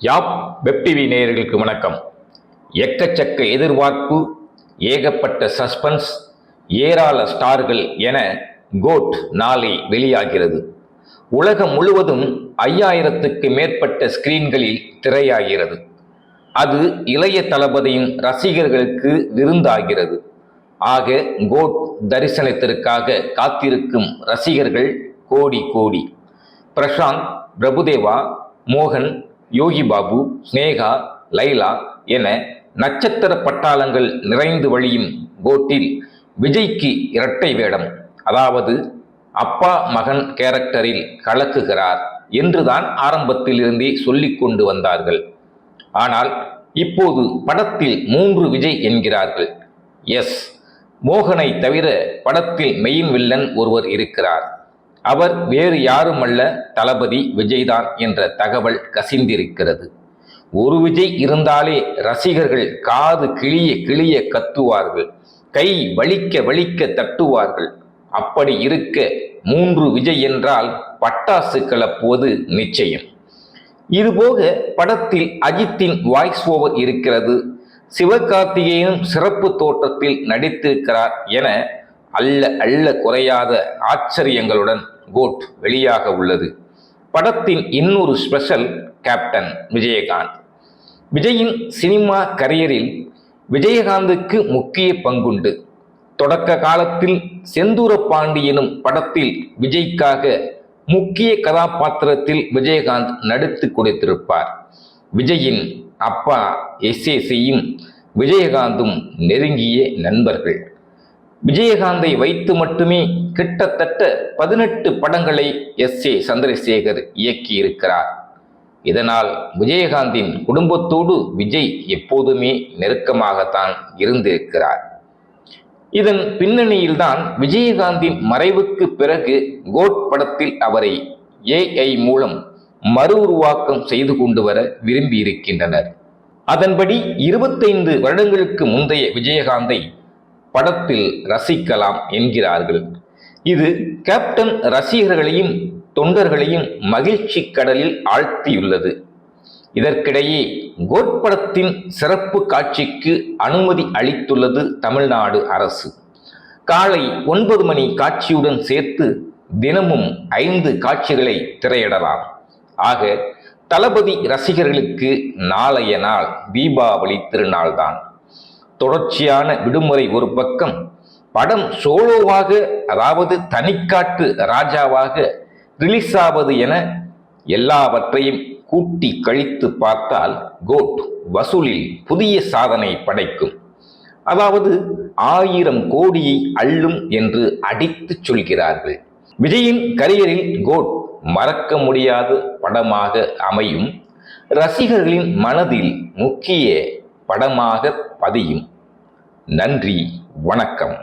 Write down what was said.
யாப் web TV நேயர்களுக்கு வணக்கம். எக்கச்சக்க எதிர்பார்ப்பு ஏகப்பட்ட சஸ்பென்ஸ் ஏராள ஸ்டார்கள் என கோட் நாளை வெளியாகிறது. உலகம் முழுவதும் ஐயாயிரத்துக்கு மேற்பட்ட ஸ்கிரீன்களில் திரையாகிறது. அது இளைய தளபதியின் ரசிகர்களுக்கு விருந்தாகிறது. ஆக கோட் தரிசனத்திற்காக காத்திருக்கும் ரசிகர்கள் கோடி கோடி. பிரசாந்த் பிரபுதேவா மோகன் யோகி பாபு ஸ்னேகா லைலா என நட்சத்திர பட்டாளங்கள் நிறைந்து வழியும் கோட்டில் விஜய்க்கு இரட்டை வேடம். அதாவது அப்பா மகன் கேரக்டரில் கலக்குகிறார் என்றுதான் ஆரம்பத்திலிருந்தே சொல்லிக் கொண்டு வந்தார்கள். ஆனால் இப்போது படத்தில் மூன்று விஜய் என்கிறார்கள். எஸ். மோகனை தவிர படத்தில் மெயின் வில்லன் ஒருவர் இருக்கிறார். அவர் வேறு யாருமல்ல தளபதி விஜய்தான் என்ற தகவல் கசிந்திருக்கிறது. ஒரு விஜய் இருந்தாலே ரசிகர்கள் காது கிளிய கிளிய கத்துவார்கள். கை வலிக்க வலிக்க தட்டுவார்கள். அப்படி இருக்க மூன்று விஜய் என்றால் பட்டாசு கலப்புவது நிச்சயம். இதுபோக படத்தில் அஜித்தின் வாய்ஸ் ஓவர் இருக்கிறது. சிவகார்த்திகேயனும் சிறப்பு தோற்றத்தில் நடித்திருக்கிறார் என அல்ல அல்ல குறையாத ஆச்சரியங்களுடன் கோட் வெளியாக உள்ளது. படத்தின் இன்னொரு ஸ்பெஷல் கேப்டன் விஜயகாந்த். விஜயின் சினிமா கரியரில் விஜயகாந்துக்கு முக்கிய பங்குண்டு. தொடக்க காலத்தில் செந்தூர பாண்டி எனும் படத்தில் விஜய்க்காக முக்கிய கதாபாத்திரத்தில் விஜயகாந்த் நடித்து கொடுத்திருப்பார். விஜயின் அப்பா எஸ் ஏசியும் விஜயகாந்தும் நெருங்கிய நண்பர்கள். விஜயகாந்தை வைத்து மட்டுமே கிட்டத்தட்ட பதினெட்டு படங்களை எஸ் ஏ சந்திரசேகர் இயக்கியிருக்கிறார். இதனால் விஜயகாந்தின் குடும்பத்தோடு விஜய் எப்போதுமே நெருக்கமாகத்தான் இருந்திருக்கிறார். இதன் பின்னணியில்தான் விஜயகாந்தின் மறைவுக்கு பிறகு கோட் படத்தில் அவரை ஏஐ மூலம் மறு உருவாக்கம் செய்து கொண்டு வர விரும்பியிருக்கின்றனர். அதன்படி இருபத்தைந்து வருடங்களுக்கு முந்தைய விஜயகாந்தை படத்தில் ரசிக்கலாம் என்கிறார்கள். இது கேப்டன் ரசிகர்களையும் தொண்டர்களையும் மகிழ்ச்சி கடலில் ஆழ்த்தியுள்ளது. இதற்கிடையே கோட் படத்தின் சிறப்பு காட்சிக்கு அனுமதி அளித்துள்ளது தமிழ்நாடு அரசு. காலை ஒன்பது மணி காட்சியுடன் சேர்த்து தினமும் ஐந்து காட்சிகளை திரையிடலாம். ஆக தளபதி ரசிகர்களுக்கு நாளைய நாள் தீபாவளி திருநாள்தான். தொடர்ச்சியான விடுமுறை ஒரு பக்கம் படம் சோலோவாக அதாவது தனிக்காட்டு ராஜாவாக ரிலீஸ் ஆவது என எல்லாவற்றையும் கூட்டி கழித்து பார்த்தால் கோட் வசூலில் புதிய சாதனை படைக்கும். அதாவது ஆயிரம் கோடியை அள்ளும் என்று அடித்து சொல்கிறார்கள். விஜயின் கரியரில் கோட் மறக்க முடியாத படமாக அமையும். ரசிகர்களின் மனதில் முக்கிய படமாக பதியும். நன்றி வணக்கம்.